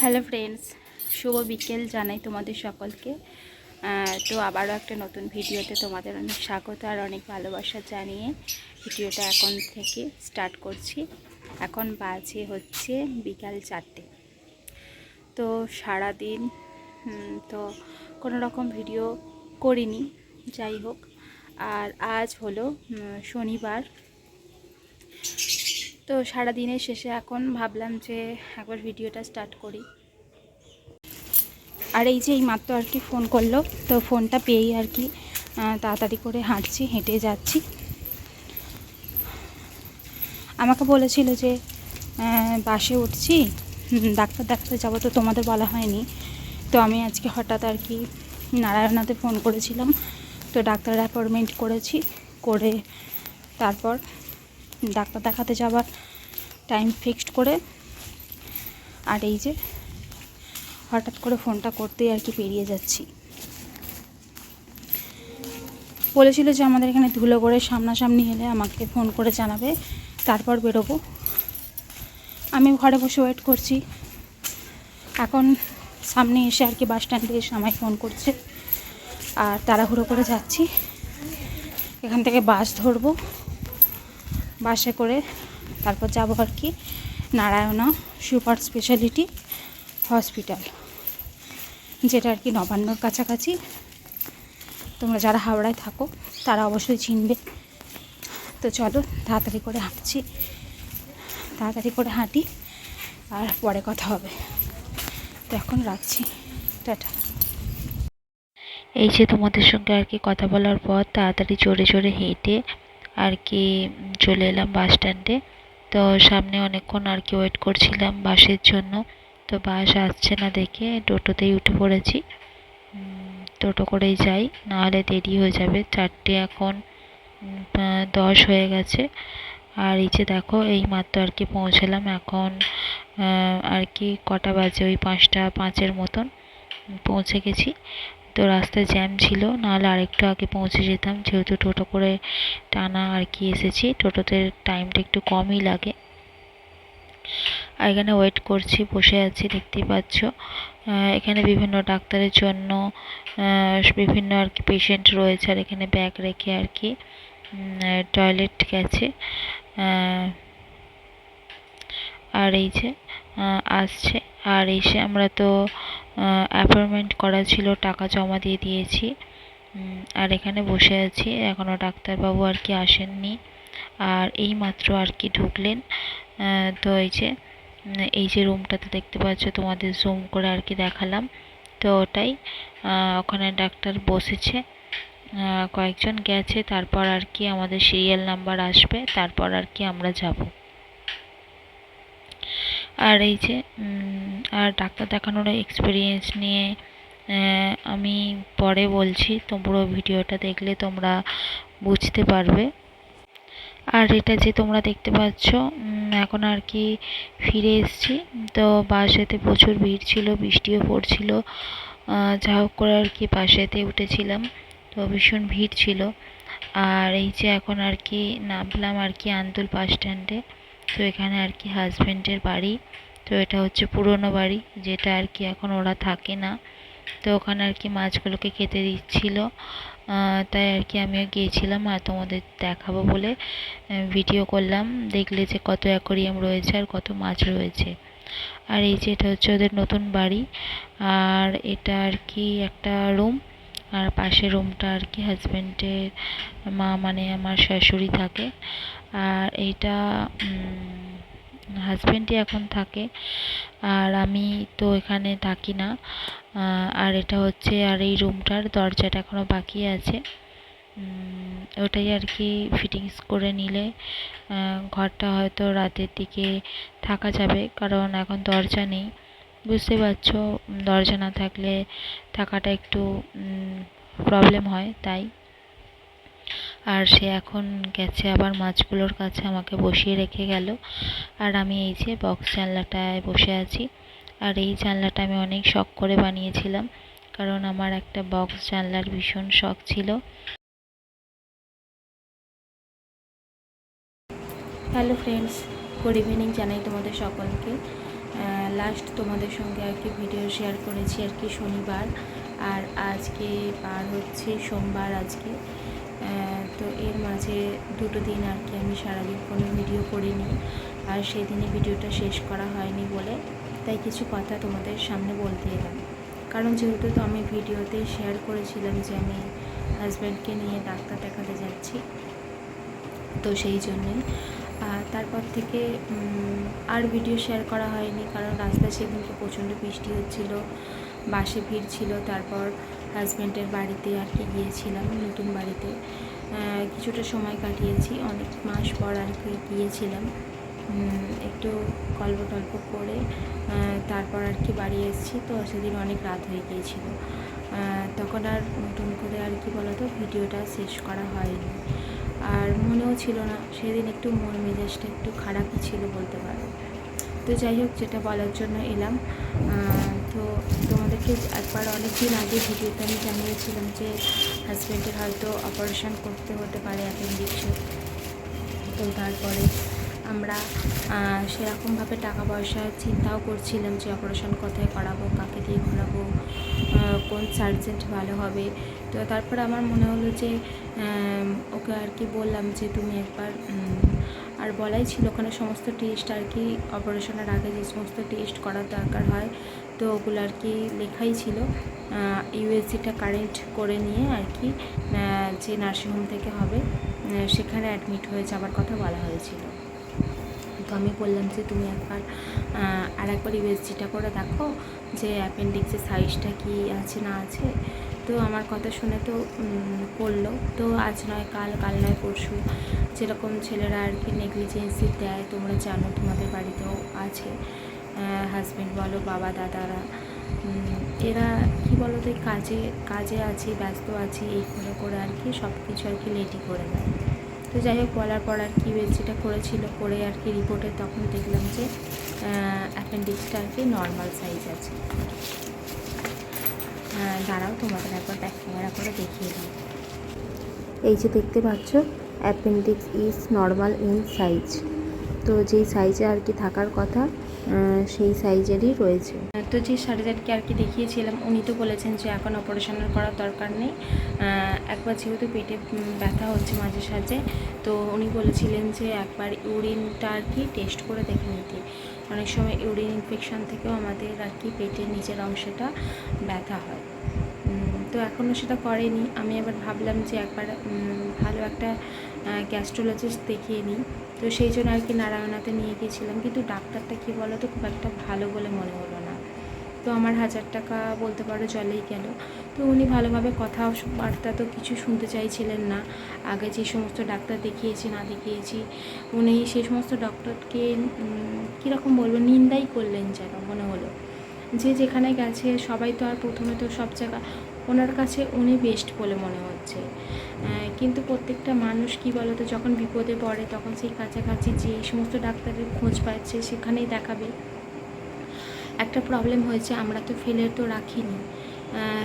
Hello friends শুভ বিকেল জানাই তোমাদের সকলকে। তো আবারও একটা নতুন ভিডিওতে তোমাদের অনেক স্বাগত আর অনেক ভালোবাসা জানিয়ে ভিডিওটা এখন থেকে স্টার্ট করছি। এখন বাজে হচ্ছে বিকাল চারটে। তো সারাদিন উম, তো কোনো রকম ভিডিও করিনি যাই হোক। আর আজ হলো শনিবার। তো সারা দিনের শেষে এখন ভাবলাম যে একবার ভিডিওটা স্টার্ট করি। আর এই যে এই মাত্র আর কি ফোন করল, তো ফোনটা পেয়েই আর কি তাড়াতাড়ি করে হাঁটছি, হেঁটে যাচ্ছি। আমাকে বলেছিল যে বাসে উঠছি ডাক্তার ডাক্তার যাব তো তোমাদের বলা হয়নি। তো আমি আজকে হঠাৎ আর কি নারায়ণাতে ফোন করেছিলাম, তো ডাক্তারের অ্যাপয়েন্টমেন্ট করেছি, করে তারপর ডাক্তার দেখাতে যাওয়ার টাইম ফিক্সড করে। আর এই যে হঠাৎ করে ফোনটা করতেই আর কি পেরিয়ে যাচ্ছি। বলেছিল যে আমাদের এখানে ধুলো করে সামনাসামনি এলে আমাকে ফোন করে জানাবে, তারপর বেরোবো। আমি ঘরে বসে ওয়েট করছি। এখন সামনে এসে আর কি বাস স্ট্যান্ডে এসে আমায় ফোন করছে। আর তাড়াহুড়ো করে যাচ্ছি। এখান থেকে বাস ধরবো। বাসে করে তারপর যাব আর কি নারায়ণা সুপার স্পেশালিটি হসপিটাল, যেটা আর কি নবান্নর কাছাকাছি। তোমরা যারা হাওড়ায় থাকো, তারা অবশ্যই চিনবে। তো চলো, তাড়াতাড়ি করে হাঁটছি। তাড়াতাড়ি করে হাঁটি, আর পরে কথা হবে। তো এখন রাখছি। টাটা। এই যে তোমাদের সঙ্গে আর কি কথা বলার পর, তাড়াতাড়ি জোরে জোরে হেঁটে আর কি চলে এলাম বাস স্ট্যান্ডে তো সামনে অনেকক্ষণ আর কি ওয়েট করছিলাম বাসের জন্য। তো বাস আসছে না দেখে টোটোতেই উঠে পড়েছি। টোটো করেই যাই, নাহলে দেরি হয়ে যাবে। চারটে এখন দশ হয়ে গেছে। আর এই যে দেখো, এই মাত্র আর কি পৌঁছলাম। এখন আর কি কটা বাজে? ওই পাঁচটা পাঁচের মতন পৌঁছে গেছি। তো রাস্তায় জ্যাম ছিল, নাহলে আরেকটু আগে পৌঁছে যেতাম। যেহেতু টোটো করে টানা আর কি এসেছি, টোটোতে টাইমটা একটু কমই লাগে। আর এখানে ওয়েট করছি, বসে আছি, দেখতেই পাচ্ছ। এখানে বিভিন্ন ডাক্তারের জন্য বিভিন্ন আর কি পেশেন্ট রয়েছে, আর এখানে ব্যাগ রেখে আর কি টয়লেট গেছে। আর এই যে আসছে। আর এসে আমরা তো অ্যাপয়েন্টমেন্ট করা ছিল, টাকা জমা দিয়ে দিয়েছি। আর এখানে বসে আছি। এখনও ডাক্তারবাবু আর কি আসেননি। আর এই মাত্র আর কি ঢুকলেন। তো এই যে এই যে রুমটাতে দেখতে পাচ্ছ, তোমাদের জুম করে আর কি দেখালাম। তো ওটাই ওখানে ডাক্তার বসেছে। কয়েকজন গেছে, তারপর আর কি আমাদের সিরিয়াল নাম্বার আসবে, তারপর আর কি আমরা যাব। আর এই যে আর ডাক্তার দেখানোর এক্সপিরিয়েন্স নিয়ে আমি পরে বলছি তো পুরো ভিডিওটা দেখলে তোমরা বুঝতে পারবে। আর এটা যে তোমরা দেখতে পাচ্ছ এখন আর কি ফিরে এসেছি। তো বাসেতে প্রচুর ভিড় ছিল, বৃষ্টিও পড়ছিল। যা হোক করে আর কি বাসেতে উঠেছিলাম, তো ভীষণ ভিড় ছিল। আর এই যে এখন আর কি নামলাম আর কি আন্দুল বাস স্ট্যান্ডে তো এখানে আর কি হাজবেন্ডের বাড়ি। তো এটা হচ্ছে পুরনো বাড়ি, যেটা আর কি এখন ওরা থাকে না। তো ওখানে আর কি মাছগুলোকে খেতে দিচ্ছিল। তাই আর কি আমিও গিয়েছিলাম আর তোমাদের দেখাবো বলে ভিডিও করলাম। দেখলে যে কত অ্যাকোরিয়াম রয়েছে আর কত মাছ রয়েছে। আর এই যে এটা হচ্ছে ওদের নতুন বাড়ি। আর এটা আর কি একটা রুম আর পাশের রুমটা আর কি হাজবেন্ডের মা মানে আমার শাশুড়ি থাকে। আর এইটা হাজব্যান্ডই এখন থাকে। আর আমি তো এখানে থাকি না। আর এটা হচ্ছে আর এই রুমটার দরজাটা এখনও বাকি আছে। ওটাই আর কি ফিটিংস করে নিলে ঘরটা হয়তো রাতের দিকে থাকা যাবে। কারণ এখন দরজা নেই। বুঝতে পারছ, দরজা না থাকলে থাকাটা একটু প্রবলেম হয়, তাই। আর সে এখন গেছে আবার মাছগুলোর কাছে, আমাকে বসিয়ে রেখে গেল। আর আমি এই যে বক্স জানলাটায় বসে আছি। আর এই জানলাটা আমি অনেক শখ করে বানিয়েছিলাম, কারণ আমার একটা বক্স জানলার ভীষণ শখ ছিল। হ্যালো ফ্রেন্ডস গুড ইভিনিং জানাই তোমাদের সকলকে। লাস্ট তোমাদের সঙ্গে আর কি ভিডিও শেয়ার করেছি আর কি শনিবার। আর আজকে পার হচ্ছে সোমবার আজকে। তো এর মাঝে দুটো দিন আর কি আমি সারাদিন কোনো ভিডিও করিনি। আর সেদিনে ভিডিওটা শেষ করা হয়নি বলে। তাই কিছু কথা তোমাদের সামনে বলতে এলাম। কারণ যেহেতু তো আমি ভিডিওতে শেয়ার করেছিলাম যে আমি হাজব্যান্ডকে নিয়ে ডাক্তার দেখাতে যাচ্ছি। তো সেই জন্যই তারপর থেকে আর ভিডিও শেয়ার করা হয়নি কারণ রাস্তায় সেদিনকে প্রচণ্ড বৃষ্টি হচ্ছিল, বাসে ভিড় ছিল, তারপর হাজব্যান্ডের বাড়িতে আর কি গিয়েছিলাম, নতুন বাড়িতে। কিছুটা সময় কাটিয়েছি, অনেক মাস পর আর কি গিয়েছিলাম। একটু গল্প টল্প করে তারপর আর কি বাড়ি এসেছি, তো সেদিন অনেক রাত হয়ে গিয়েছিল। তখন আর নতুন করে আর কি বলতো ভিডিওটা শেষ করা হয়নি। আর মনেও ছিল না, সেদিন একটু মন মেজাজটা একটু খারাপই ছিল বলতে পারো। তো যাই হোক, যেটা বলার জন্য এলাম। তো তোমাদেরকে একবার অনেক দিন আগে ভিডিওতে আমি জানিয়েছিলাম যে হাজব্যান্ডের হয়তো অপারেশন করতে হতে পারে অ্যাপেন্ডিক্সে তো তারপরে আমরা সেরকমভাবে টাকা পয়সা চিন্তাও করছিলাম যে অপারেশন কোথায় করাবো, কাকে দিয়ে করাবো কোন সার্জেন্ট ভালো হবে। তো তারপরে আমার মনে হলো যে ওকে আর কি বললাম যে, তুমি একবার আর বলাই ছিল ওখানে সমস্ত টেস্ট আর কি অপারেশনের আগে যে সমস্ত টেস্ট করার দরকার হয়, তো ওগুলো আর কি লেখাই ছিল। ইউএসজিটা কারেন্ট করে নিয়ে আর কি যে নার্সিংহোম থেকে হবে সেখানে অ্যাডমিট হয়ে যাওয়ার কথা বলা হয়েছিল। তো আমি বললাম যে তুমি একবার আর একবার ইউএসজিটা করে দেখো যে অ্যাপেন্ডিক্সের সাইজটা কি আছে না আছে। তো আমার কথা শুনে তো করল তো আজ নয়, কাল কাল নয়, পরশু যেরকম ছেলেরা আর কি নেগলিজেন্সি দেয়, তোমরা জানো তোমাদের বাড়িতেও আছে হাজব্যান্ড বলো, বাবা, দাদারা। এরা কি বলো তো কাজে কাজে আছি, ব্যস্ত আছি এই করে আর কি সব কিছু আর কি লেটই করে দেয়। তো যাই হোক, বলার পর আর কি যেটা করেছিল, করে আর কি রিপোর্টে তখন দেখলাম যে অ্যাপেন্ডিক্সটা আর কি নর্মাল সাইজ আছে। দাঁড়াও, তোমাদের একবার ব্যাক ক্যামেরা করে দেখিয়ে দিই। এই যে দেখতে পাচ্ছ appendix is normal in size তো যেই সাইজে আর কি থাকার কথা সেই সাইজেরই রয়েছে। তো যে সার্জারকে আর কি দেখিয়েছিলাম, উনি তো বলেছেন যে এখন অপারেশনের করার দরকার নেই। একবার যেহেতু পেটে ব্যথা হচ্ছে মাঝে সাঝে, তো উনি বলেছিলেন যে একবার ইউরিনটা আর কি টেস্ট করে দেখে নিতে। অনেক সময় ইউরিন ইনফেকশন থেকেও আমাদের আর কি পেটের নিচের অংশটা ব্যথা হয়। তো এখনও সেটা করেনি। আমি আবার ভাবলাম যে একবার ভালো একটা গ্যাস্ট্রোলজিস্ট দেখিয়ে নিই। তো সেই জন্য আর কি নারায়ণাতে নিয়ে গিয়েছিলাম। কিন্তু ডাক্তারটা কী বলো তো খুব একটা ভালো বলে মনে হলো না। তো আমার হাজার টাকা বলতে পারো জলেই গেল। তো উনি ভালোভাবে কথা বার্তা তো কিছু শুনতে চাইছিলেন না। আগে যে সমস্ত ডাক্তার দেখিয়েছি, না দেখিয়েছি, উনি সেই সমস্ত ডক্টরকে কীরকম বলব, নিন্দাই করলেন যেন মনে হলো। যে যেখানে গেছে, সবাই তো আর প্রথমে তো সব জায়গা ওনার কাছে উনি বেস্ট বলে মনে হচ্ছে। কিন্তু প্রত্যেকটা মানুষ কি বলতো, যখন বিপদে পড়ে তখন সেই কাছাকাছি যে সমস্ত ডাক্তারের খোঁজ পাচ্ছে সেখানেই দেখাবে। একটা প্রবলেম হয়েছে, আমরা তো ফেলে তো রাখিনি।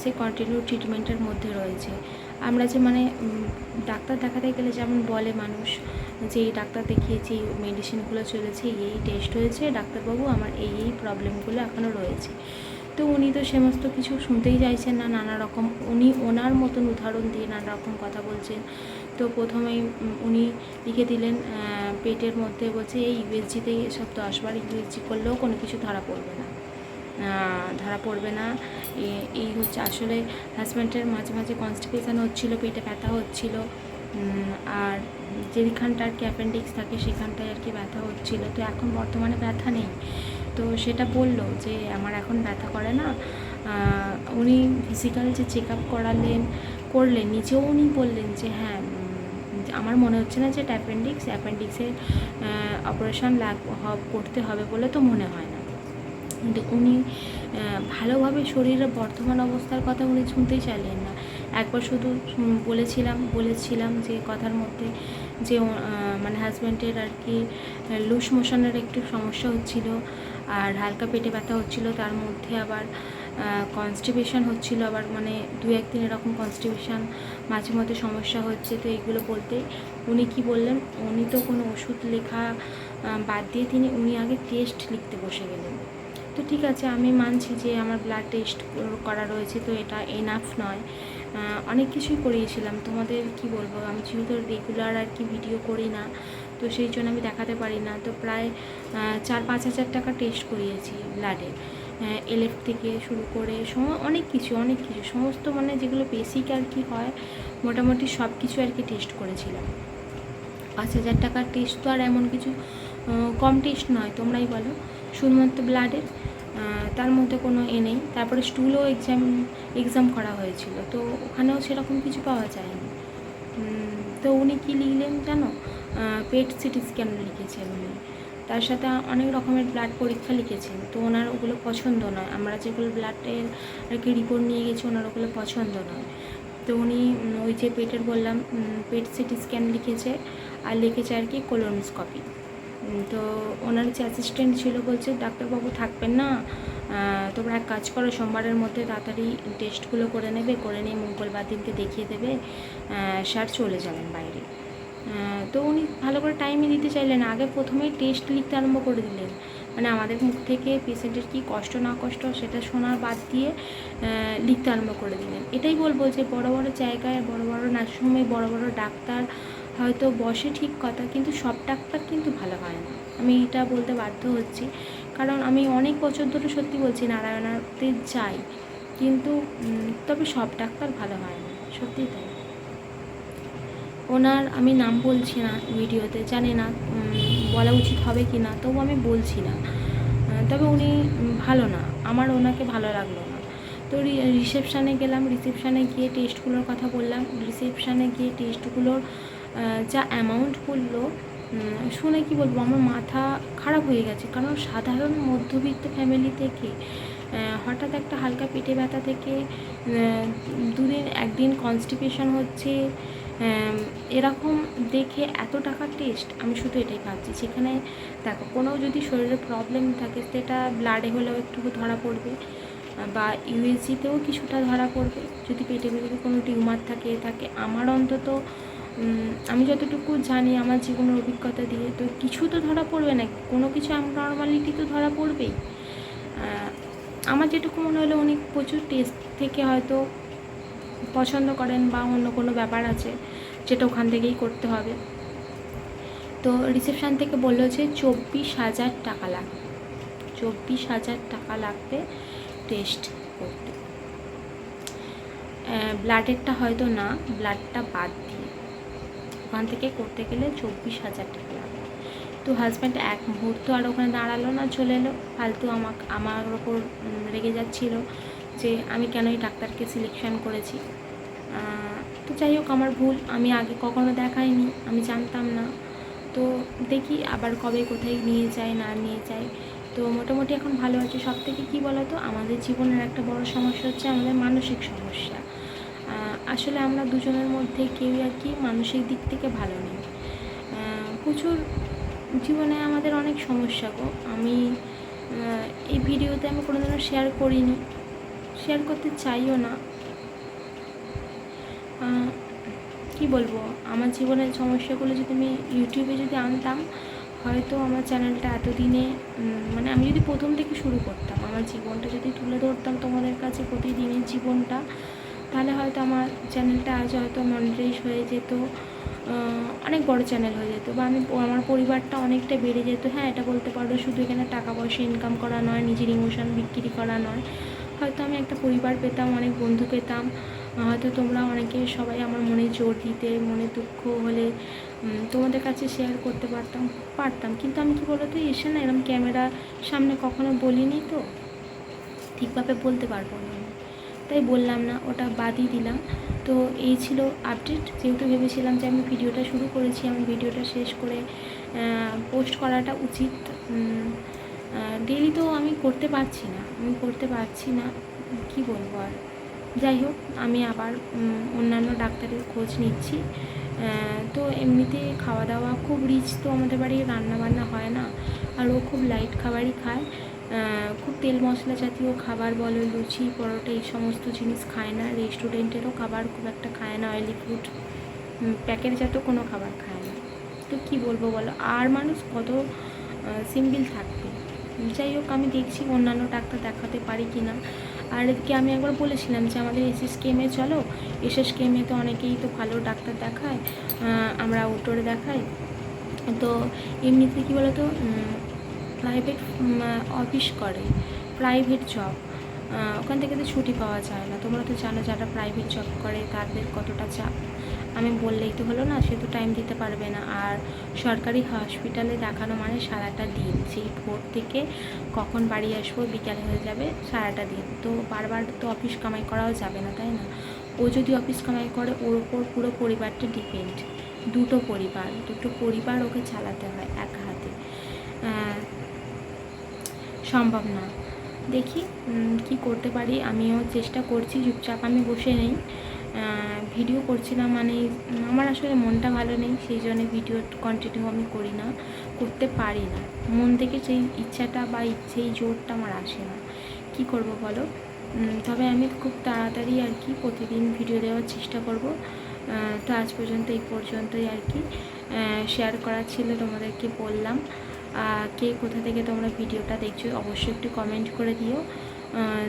সে কন্টিনিউ ট্রিটমেন্টের মধ্যে রয়েছে। আমরা যে মানে ডাক্তার দেখাতে গেলে যেমন বলে মানুষ যে এই ডাক্তার দেখিয়েছি মেডিসিনগুলো চলেছে, এই টেস্ট হয়েছে। ডাক্তারবাবু, আমার এই এই প্রবলেমগুলো এখনও রয়েছে। তো উনি তো সমস্ত কিছু শুনতেই চাইছেন না, নানা রকম। উনি ওনার মতন উদাহরণ দিয়ে নানা রকম কথা বলছেন। তো প্রথমেই উনি লিখে দিলেন পেটের মধ্যে বলছে, এই ইউএসজিতে এসব দশবার ইউএসজি করলেও কোনো কিছু ধরা পড়বে না। ধরা পড়বে না। এই হচ্ছে আসলে হাজব্যান্ডের মাঝে মাঝে কনস্টিপেশন হচ্ছিল, পেটে ব্যথা হচ্ছিল। আর যেখানটা আর কি অ্যাপেন্ডিক্স থাকে, সেখানটায় আর কি ব্যথা হচ্ছিল। তো এখন বর্তমানে ব্যথা নেই। তো সেটা বলল যে আমার এখন ব্যথা করে না। উনি ফিজিক্যাল যে চেক আপ করালেন, করলেন, নিজেও উনি বললেন যে হ্যাঁ আমার মনে হচ্ছে না যে এটা অ্যাপেন্ডিক্স অ্যাপেন্ডিক্সের অপারেশন লাগ করতে হবে বলে তো মনে হয় না। কিন্তু উনি ভালোভাবে শরীরের বর্তমান অবস্থার কথা উনি শুনতেই চাইলেন না। একবার শুধু বলেছিলাম বলেছিলাম যে কথার মধ্যে যে মানে হাজব্যান্ডের আর কি লুজ মোশনের একটু সমস্যা হচ্ছিল। আর হালকা পেটে ব্যথা হচ্ছিল, তার মধ্যে আবার কনস্টিপেশন হচ্ছিল, আবার মানে দু একদিন এরকম কনস্টিপেশন মাঝে মধ্যে সমস্যা হচ্ছে, তো এইগুলো বলতে উনি কি বললেন, উনি তো কোনো ওষুধ লেখা বাদ দিয়ে তিনি, উনি আগে টেস্ট লিখতে বসে গেলেন। তো ঠিক আছে, আমি মানছি যে আমার ব্লাড টেস্ট করা রয়েছে, তো এটা এনাফ নয়। অনেক কিছুই করিয়েছিলাম। তোমাদের কি বলব, আমি যেহেতু রেগুলার আর কি ভিডিও করি না তো সেই জন্য আমি দেখাতে পারি না। তো প্রায় চার পাঁচ হাজার টাকা টেস্ট করিয়েছি ব্লাডের এলএফ থেকে শুরু করে অনেক কিছু অনেক কিছু। সমস্ত মানে যেগুলো বেসিক আর কি হয়, মোটামুটি সব কিছু আর কি টেস্ট করেছিলাম। পাঁচ হাজার টাকার টেস্ট তো আর এমন কিছু কম টেস্ট নয়, তোমরাই বলো। শুধুমাত্র ব্লাডের তার মধ্যে কোনো এ নেই। তারপরে স্টুলও এক্সাম এক্সাম করা হয়েছিল। তো ওখানেও সেরকম কিছু পাওয়া যায়নি। তো উনি কী লিখলেন জানো? পেট সিটি স্ক্যান লিখেছেন উনি। তার সাথে অনেক রকমের ব্লাড পরীক্ষা লিখেছেন তো ওনার ওগুলো পছন্দ নয়। আমরা যেগুলো ব্লাডের আর কি রিপোর্ট নিয়ে গেছি, ওনার ওগুলো পছন্দ নয়। তো উনি ওই যে পেটের বললাম পেট সিটি স্ক্যান লিখেছে আর লিখেছে আর কি কোলোনোস্কপি তো ওনার যে অ্যাসিস্ট্যান্ট ছিল বলছে, ডাক্তারবাবু থাকবেন না। তোমরা এক কাজ করো, সোমবারের মধ্যে তাড়াতাড়ি টেস্টগুলো করে নেবে, করে নিয়ে মঙ্গলবার দিনকে দেখিয়ে দেবে। স্যার চলে যাবেন বাইরে। তো উনি ভালো করে টাইমই দিতে চাইলেন আগে প্রথমেই টেস্ট লিখতে আরম্ভ করে দিলেন। মানে আমাদের মুখ থেকে পেশেন্টের কী কষ্ট না কষ্ট সেটা শোনার বাদ দিয়ে লিখতে আরম্ভ করে দিলেন। এটাই বলব যে বড় বড় জায়গায়, বড় বড় নার্সিংহোমে, বড় বড় ডাক্তার হয়তো বসে ঠিক কথা, কিন্তু সব ডাক্তার কিন্তু ভালো হয় না। আমি এটা বলতে বাধ্য হচ্ছি। কারণ আমি অনেক বছর ধরে সত্যি বলছি, নারায়ণাতে যাই, কিন্তু তবে সব ডাক্তার ভালো হয় না। সত্যিই তাই। ওনার আমি নাম বলছি না ভিডিওতে, জানি না বলা উচিত হবে কি না, তবু আমি বলছি না। তবে উনি ভালো না, আমার ওনাকে ভালো লাগল না। তো রিসেপশানে গেলাম, রিসেপশানে গিয়ে টেস্টগুলোর কথা বললাম, রিসেপশানে গিয়ে টেস্টগুলোর যা অ্যামাউন্ট বলল শুনে কি বলব, আমার মাথা খারাপ হয়ে গেছে, কারণ সাধারণ মধ্যবিত্ত ফ্যামিলি থেকে হঠাৎ একটা হালকা পেটে ব্যথা থেকে দুদিন, একদিন কনস্টিপেশন হচ্ছে এরকম দেখে এত টাকার টেস্ট আমি শুধু এটাই ভাবছি। সেখানে দেখো, কোনো যদি শরীরে প্রবলেম থাকে, সেটা ব্লাডে হলেও একটু ধরা পড়বে, বা ইউএসজিতেও কিছুটা ধরা পড়বে। যদি পেটে যদি কোনো টিউমার থাকে থাকে, আমার অন্তত আমি যতটুকু জানি আমার জীবনের অভিজ্ঞতা দিয়ে, তো কিছু তো ধরা পড়বে না, কোনো কিছু নর্মালিটি তো ধরা পড়বেই। আমার যেটুকু মনে হলো উনি প্রচুর টেস্ট থেকে হয়তো পছন্দ করেন বা অন্য কোনো ব্যাপার আছে, যেটা ওখান থেকেই করতে হবে। তো রিসেপশান থেকে বলল যে চব্বিশ হাজার টাকা লাগবে চব্বিশ হাজার টাকা লাগবে টেস্ট করতে। ব্লাডেরটা হয়তো না, ব্লাডটা বাদ দিয়ে। ওখান থেকে করতে গেলে চব্বিশ হাজার টাকা লাগবে। তো হাজব্যান্ড এক মুহূর্ত আর ওখানে দাঁড়াল না, চলে এলো। ফালতু আমাকে, আমার ওপর রেগে যাচ্ছিল। যে আমি কেন এই ডাক্তারকে সিলেকশন করেছি। তো যাই হোক, আমার ভুল। আমি আগে কখনো দেখাইনি, আমি জানতাম না। তো দেখি আবার কবে কোথায় নিয়ে যায়, না নিয়ে যায়। তো মোটামুটি এখন ভালো আছে। সব থেকে কী বলো তো আমাদের জীবনের একটা বড় সমস্যা হচ্ছে আমাদের মানসিক সমস্যা। আসলে আমরা দুজনের মধ্যে কেউই আর কি মানসিক দিক থেকে ভালো নেই। প্রচুর জীবনে আমাদের অনেক সমস্যা গো। আমি এই ভিডিওতে আমি কোনোদিনও শেয়ার করিনি। শেয়ার করতে চাইও না। কি বলব? আমার জীবনের সমস্যাগুলো যদি আমি ইউটিউবে যদি আনতাম, হয়তো আমার চ্যানেলটা এতদিনে মানে আমি যদি প্রথম থেকে শুরু করতাম, আমার জীবনটা যদি তুলে ধরতাম তোমাদের কাছে প্রতিদিনের জীবনটা, তাহলে হয়তো আমার চ্যানেলটা আজ হয়তো মনিটাইজ হয়ে যেত অনেক বড় চ্যানেল হয়ে যেত বা আমি, আমার পরিবারটা অনেকটা বেড়ে যেত। হ্যাঁ এটা বলতে পারো, শুধু এখানে টাকা পয়সা ইনকাম করা নয়, নিজের ইমোশন বিক্রি করা নয়। হয়তো আমি একটা পরিবার পেতাম, অনেক বন্ধু পেতাম। হয়তো তোমরা অনেকে সবাই আমার মনে জোর দিতে, মনে দুঃখ হলে তোমাদের কাছে শেয়ার করতে পারতাম পারতাম। কিন্তু আমি কি বলতো, এসে না এরকম ক্যামেরা সামনে কখনো বলিনি তো। ঠিকভাবে বলতে পারব না। তাই বললাম না, ওটা বাদই দিলাম। তো এই ছিল আপডেট যেহেতু ভেবেছিলাম যে আমি ভিডিওটা শুরু করেছি, আমি ভিডিওটা শেষ করে পোস্ট করাটা উচিত। ডেলি তো আমি করতে পারছি না। আমি করতে পারছি না, কি বলব আর? যাই হোক, আমি আবার অন্যান্য ডাক্তারের খোঁজ নিচ্ছি। তো এমনিতে খাওয়া দাওয়া খুব রিচ তো আমাদের বাড়ি রান্না বান্না হয় না। আর ও খুব লাইট খাবারই খায়। খুব তেল মশলা জাতীয় খাবার বলো, লুচি, পরোটা, এই সমস্ত জিনিস খায় না। রেস্টুরেন্টেরও খাবার খুব একটা খায় না অয়েলি ফুড প্যাকেটজাত কোনো খাবার খায় না। তো কী বলব বলো? আর মানুষ কত সিম্পল থাকবে যাই হোক, আমি দেখছি অন্যান্য ডাক্তার দেখাতে পারি কি না আর এদিকে আমি একবার বলেছিলাম যে আমাদের এসএস কেমে চলো। এসএস কেমে তো অনেকেই তো ভালো ডাক্তার দেখায় আমরা আউটডোরে দেখাই। তো এমনিতে কী বলতো প্রাইভেট অফিস করে প্রাইভেট জব ওখান থেকে তো ছুটি পাওয়া যায় না। তোমরা তো জানো যারা প্রাইভেট জব করে, তাদের কতটা চাপ। আমি বললেই তো হলো না, সে তো টাইম দিতে পারবে না। আর সরকারি হসপিটালে দেখানো মানে সারাটা দিন, সেই ভোর থেকে কখন বাড়ি আসব, বিকালে হয়ে যাবে সারাটা দিন। তো বারবার তো অফিস কামাই করাও যাবে না, তাই না? ও যদি অফিস কামাই করে, ওর ওপর পুরো পরিবারটা ডিপেন্ড দুটো পরিবার দুটো পরিবার ওকে চালাতে হয় এক হাতে। সম্ভব না। দেখি কি করতে পারি, আমিও চেষ্টা করছি, চুপচাপ আমি বসে নেই। ভিডিও করছিলাম মানে আমার আসলে মনটা ভালো নেই, সেই জন্য ভিডিও কন্টিনিউ আমি করি না, করতে পারি না। মন থেকে সেই ইচ্ছাটা বা সেই জোরটা আমার আসে না। কি করব বলো? তবে আমি খুব তাড়াতাড়ি আর কি প্রতিদিন ভিডিও দেওয়ার চেষ্টা করব। তো আজ পর্যন্ত এই পর্যন্তই আর কি। শেয়ার করা ছিল তোমাদেরকে বললাম। কে কোথা থেকে তোমরা ভিডিওটা দেখছ অবশ্যই একটু কমেন্ট করে দিও।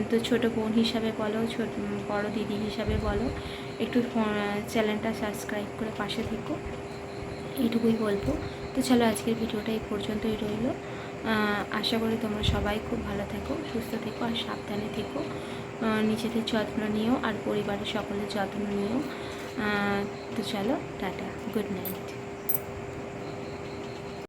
তো ছোট বোন হিসাবে বলো, ছোট বড় দিদি হিসাবে বলো, একটু চ্যানেলটা সাবস্ক্রাইব করে পাশে থেকো। এইটুকুই বলব। তো চলো আজকের ভিডিওটা এই পর্যন্তই রইল। আশা করি তোমরা সবাই খুব ভালো থেকো, সুস্থ থেকো আর সাবধানে থেকো। নিজেদের যত্ন নিও আর পরিবারের সকলের যত্ন নিও। তো চলো, টাটা গুড নাইট